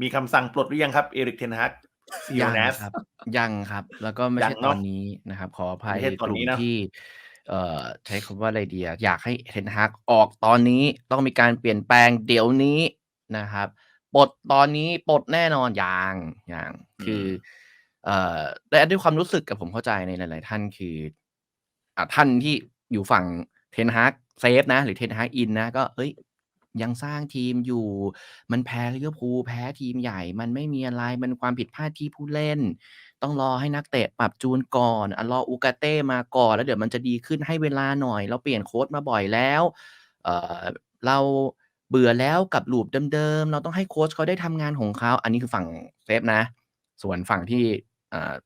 มีคำสั่งปลดหรือยังครับเอริกเทนฮากซีโอยังแนสครับ ยังครับ แล้วก็ไม่ยัใช่งตเนาะอนนี้นะครับ ขออภัยไม่ใช่ตกอนลุ่นี้มเนาะที่เอ่อใช้คำว่าอะไรดีอะอยากให้ Ten Hag ออกตอนนี้ต้องมีการเปลี่ยนแปลงเดี๋ยวนี้นะครับปลดตอนนี้ปลดแน่นอนยังยังอืคือมเอ่อและด้วยความรู้สึกอะผมเข้าใจในหลาย ๆ ท่านคืออ่าท่านที่อยู่ฝั่ง Ten Hag เซฟนะ หรือ Ten Hag in นะ ก็เฮ้ย ยังสร้างทีมอยู่ มันแพ้ลิเวอร์พูลแพ้ทีมใหญ่ มันไม่มีอะไร มันความผิดพลาดที่ผู้เล่น ต้องรอให้นักเตะปรับจูนก่อนอรอ Ugarte มาก่อน แล้วเดี๋ยวมันจะดีขึ้นให้เวลาหน่อย เราเปลี่ยนโค้ชมาบ่อยแล้ว เเราเบื่อแล้วกับ loop เดิมๆ เราต้องให้โค้ชเขาได้ทำงานของเขา อันนี้คือฝั่งเซฟนะ ส่วนฝั่งที่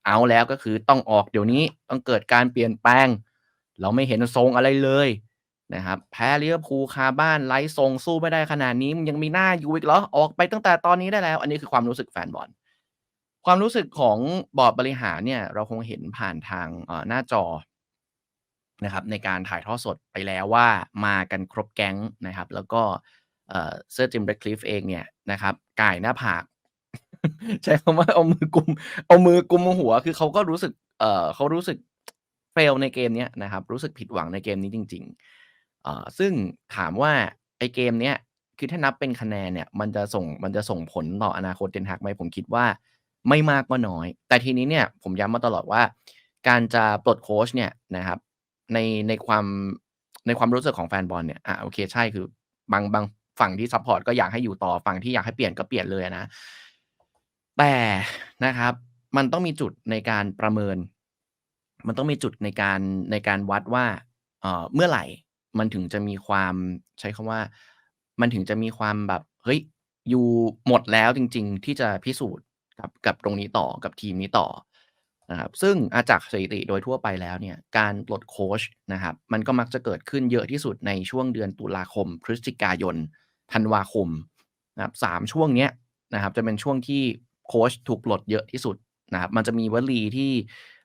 เอาแล้วก็คือต้องออกเดี๋ยวนี้ ต้องเกิดการเปลี่ยนแปลง เราไม่เห็นทรงอะไรเลย นะครับแพ้ลิเวอร์พูลคาบ้านไร้ทรงสู้ไม่ได้ขนาดนี้มึงยังมีหน้าอยู่อีกเหรอ?ออกไปตั้งแต่ตอนนี้ได้แล้ว อันนี้คือความรู้สึกแฟนบอลความรู้สึกของบอร์ดบริหารเนี่ย เราคงเห็นผ่านทางหน้าจอนะครับในการถ่ายทอดสดไปแล้วว่ามากันครบแก๊งนะครับ แล้วก็เอ่อ Sir Jim Ratcliffe เองเนี่ยนะครับก่ายหน้าผาก ใช้คำว่าเอามือกุม เอามือกุมหัว คือเขาก็รู้สึกเออเขารู้สึก fail ในเกมนี้นะครับ รู้สึกผิดหวังในเกมนี้จริง ๆ อ่อซึ่งถามว่าไอเกมเนี้ยคือถ้านับเป็นคะแนนเนี่ยมันจะส่งมันจะส่งผลต่ออนาคต Ten Hag ไหม?ผมคิดว่าไม่มากก็น้อย แต่ทีนี้เนี่ยผมย้ำมาตลอดว่า การจะปลดโค้ชเนี่ยนะครับในในความในความรู้สึกของแฟนบอลเนี่ยอ่าโอเคใช่คือบางบางฝั่งที่ซัปพอร์ตก็อยากให้อยู่ต่อฝั่งที่อยากให้เปลี่ยนก็เปลี่ยนเลยนะแต่นะครับมันต้องมีจุดในการประเมิน มันต้องมีจุดในการในการวัดว่าเอ่อเมื่อไหร่ มันถึงจะมีความใช้คำว่า มันถึงจะมีความแบบเฮ้ยอยู่หมดแล้วจริง ๆ ที่จะพิสูจน์กับกับตรงนี้ต่อกับทีมนี้ต่อนะครับซึ่งอาจากสถิติโดยทั่วไปแล้วเนี่ยการปลดโค้ชนะครับมันก็มักจะเกิดขึ้นเยอะที่สุดในช่วงเดือนตุลาคม พฤศจิกายนธันวาคมนะครับ3ช่วงเนี้ยนะครับจะเป็นช่วงที่โค้ชถูกปลดเยอะที่สุดนะครับมันจะมีวลีที่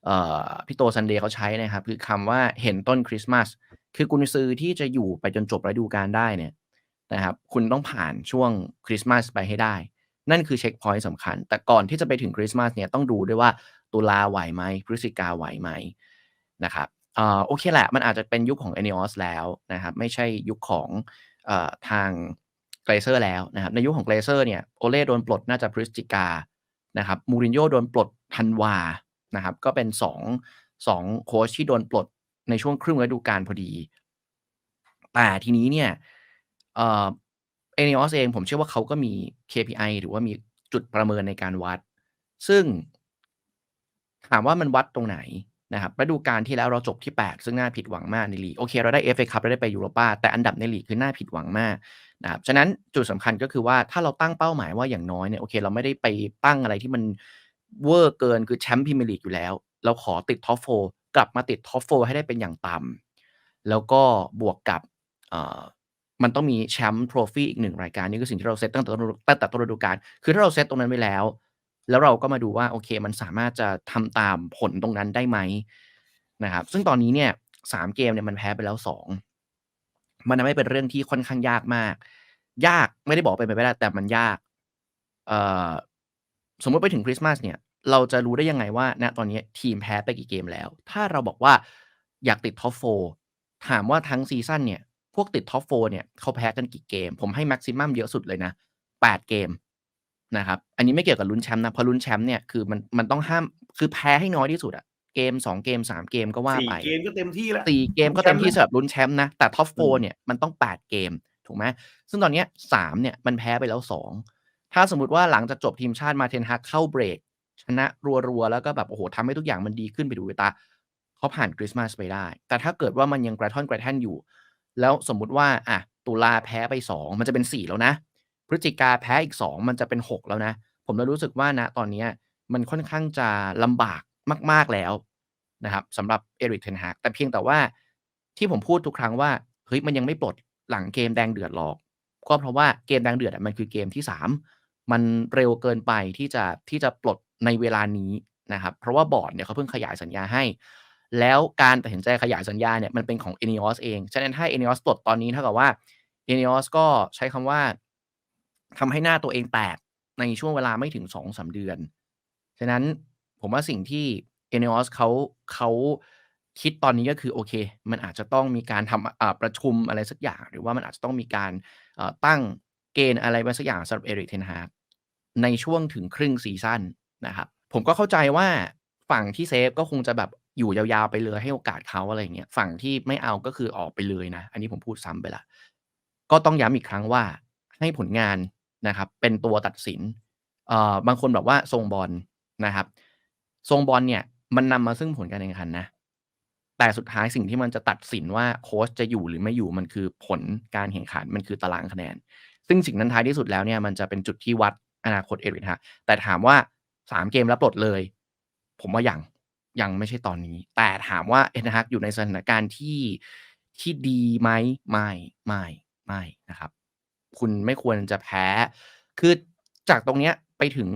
เอ่อพี่โตซันเดย์เขาใช้นะครับ คือคำว่าเห็นต้นคริสต์มาส คือกุนซือที่จะอยู่ไปจนจบฤดูกาลได้เนี่ยนะครับคุณต้องผ่านช่วงคริสต์มาสไปให้ได้ นั่นคือเช็กพอยต์สำคัญ แต่ก่อนที่จะไปถึงคริสต์มาสเนี่ยต้องดูด้วยว่าตุลาไหวไหม?พฤศจิกาไหวไหม?นะครับเอ่อโอเคแหละ มันอาจจะเป็นยุคของ Ineos แล้วนะครับ ไม่ใช่ยุคของเอ่อทาง Glazer แล้วนะครับ ในยุคของ Glazer เนี่ย Ole โดนปลดน่าจะพฤศจิกานะครับ Mourinho โดนปลดธันวานะครับ ก็เป็น2 2โค้ชที่โดนปลด ในช่วงครึ่งฤดูกาลพอดี แต่ทีนี้เนี่ยเอ่อ Ineos เองผมเชื่อว่าเขาก็มี KPI หรือว่ามีจุดประเมินในการวัด ซึ่งถามว่ามันวัดตรงไหนนะครับฤดูกาลที่แล้วเราจบที่ 8 ซึ่งน่าผิดหวังมากในลีก โอเค เราได้ FA คัปเราได้ไปยูโรปาแต่อันดับในลีกคือน่าผิดหวังมากนะครับฉะนั้นจุดสำคัญก็คือว่าถ้าเราตั้งเป้าหมายว่าอย่างน้อยเนี่ยโอเค เราไม่ได้ไปตั้งอะไรที่มันเวอร์เกินคือแชมป์พรีเมียร์ลีกอยู่แล้ว เราขอติด Top 4 กลับมาติด Top 4ให้ได้เป็นอย่างต่ำแล้วก็บวกกับมันต้องมีแชมป์ Trophy อีก1รายการนี่คือสิ่งที่เราเซตตั้งแต่ตั้งแต่ต้นฤดูกาลคือถ้าเราเซตตรงนั้นไว้แล้ว แล้วเราก็มาดูว่าโอเคมันสามารถจะทำตามผลตรงนั้นได้ไหม?นะครับ ซึ่งตอนนี้เนี่ย3เกมเนี่ยมันแพ้ไปแล้ว2มันทำให้เป็นเรื่องที่ค่อนข้างยากมาก ยากไม่ได้บอกเป็นไปไม่ได้แต่มันยาก เอ่อสมมติไปถึงคริสต์มาสเนี่ย เราจะรู้ได้ยังไงว่าณตอนนี้ทีมแพ้ไปกี่เกมแล้ว?ถ้าเราบอกว่าอยากติด Top 4ถามว่าทั้งซีซันเนี่ย พวกติด Top 4เนี่ยเขาแพ้กันกี่เกม?ผมให้แม็กซิมัมเยอะสุดเลยนะ8เกมนะครับ อันนี้ไม่เกี่ยวกับลุ้นแชมป์นะ เพราะลุ้นแชมป์เนี่ยคือมันมันต้องห้าม คือแพ้ให้น้อยที่สุดอะเกม2เกม3เกมก็ว่า4ไปเกมก็เต็มที่แล้ว4เกมก็เต็มที่สำหรับลุ้นแชมป์นะ แต่ Top อืม4เนี่ยมันต้อง8เกมถูกไหม?ซึ่งตอนเนี้ย3เนี่ยมันแพ้ไปแล้ว2ถ้าสมมุติว่าหลังจากจบทีมชาติมา Ten Hag เข้าเบรก ชนะรัวๆ แล้วก็แบบโอ้โฮทำให้ทุกอย่างมันดีขึ้นไปดูตาเขาผ่านคริสต์มาสไปได้ แต่ถ้าเกิดว่ามันยังกระท่อนกระแท่นอยู่ แล้วสมมุติว่าอะตุลาแพ้ไป 2 มันจะเป็น 4 แล้วนะ พฤศจิกาแพ้อีก 2 มันจะเป็น 6 แล้วนะ ผมเลยรู้สึกว่าณตอนนี้มันค่อนข้างจะลำบากมาก ๆแล้วนะครับสำหรับ Erik ten Hag แต่เพียงแต่ว่าที่ผมพูดทุกครั้งว่าเฮ้ยมันยังไม่ปลดหลังเกมแดงเดือดหรอก ก็เพราะว่าเกมแดงเดือดมันคือเกมที่ 3 มันเร็วเกินไปที่จะที่จะปลด ในเวลานี้นะครับ เพราะว่าบอร์ดเนี่ยเขาเพิ่งขยายสัญญาให้ แล้วการตัดสินใจขยายสัญญาเนี่ยมันเป็นของ Ineos เอง ฉะนั้นถ้า Ineos ปลดตอนนี้เท่ากับว่า Ineos ก็ใช้คำว่าทำให้หน้าตัวเองแตกในช่วงเวลาไม่ถึง2-3เดือน ฉะนั้นผมว่าสิ่งที่ Ineos เขาเขาคิดตอนนี้ก็คือโอเค มันอาจจะต้องมีการทำประชุมอะไรสักอย่าง หรือว่ามันอาจจะต้องมีการตั้งเกณฑ์อะไรไว้สักอย่างสำหรับ Erik ten Hag ในช่วงถึงครึ่งซีซั่น นะครับผมก็เข้าใจว่าฝั่งที่เซฟก็คงจะแบบอยู่ยาวๆไปเลยให้โอกาสเขาอะไรเงี้ยฝั่งที่ไม่เอาก็คือออกไปเลยนะ อันนี้ผมพูดซ้ำไปล้วก็ต้องย้ำอีกครั้งว่าให้ผลงานนะครับ เป็นตัวตัดสินเอ่อบางคนบอกว่าทรงบอลนะครับ ทรงบอลเนี่ยมันนำมาซึ่งผลการแข่งขันนะ แต่สุดท้ายสิ่งที่มันจะตัดสินว่าโค้ชจะอยู่หรือไม่อยู่มันคือผลการแข่งขันมันคือตารางคะแนน ซึ่งสิ่งนั้นท้ายที่สุดแล้วเนี่ยมันจะเป็นจุดที่วัดอนาคต Erik ten Hag แต่ถามว่า 3เกมแล้วปลดเลย ผมว่ายังยังไม่ใช่ตอนนี้ แต่ถามว่า ten Hag อยู่ในสถานการณ์ที่ที่ดีไหมไม่ไม่ไม่นะครับ คุณไม่ควรจะแพ้ คือจากตรงเนี้ยไปถึง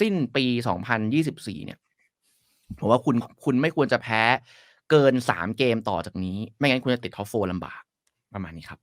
สิ้นปี 2024 เนี่ยผมว่าคุณคุณไม่ควรจะแพ้เกิน 3 เกมต่อจากนี้ ไม่งั้นคุณจะติด Top 4ลำบาก ประมาณนี้ครับ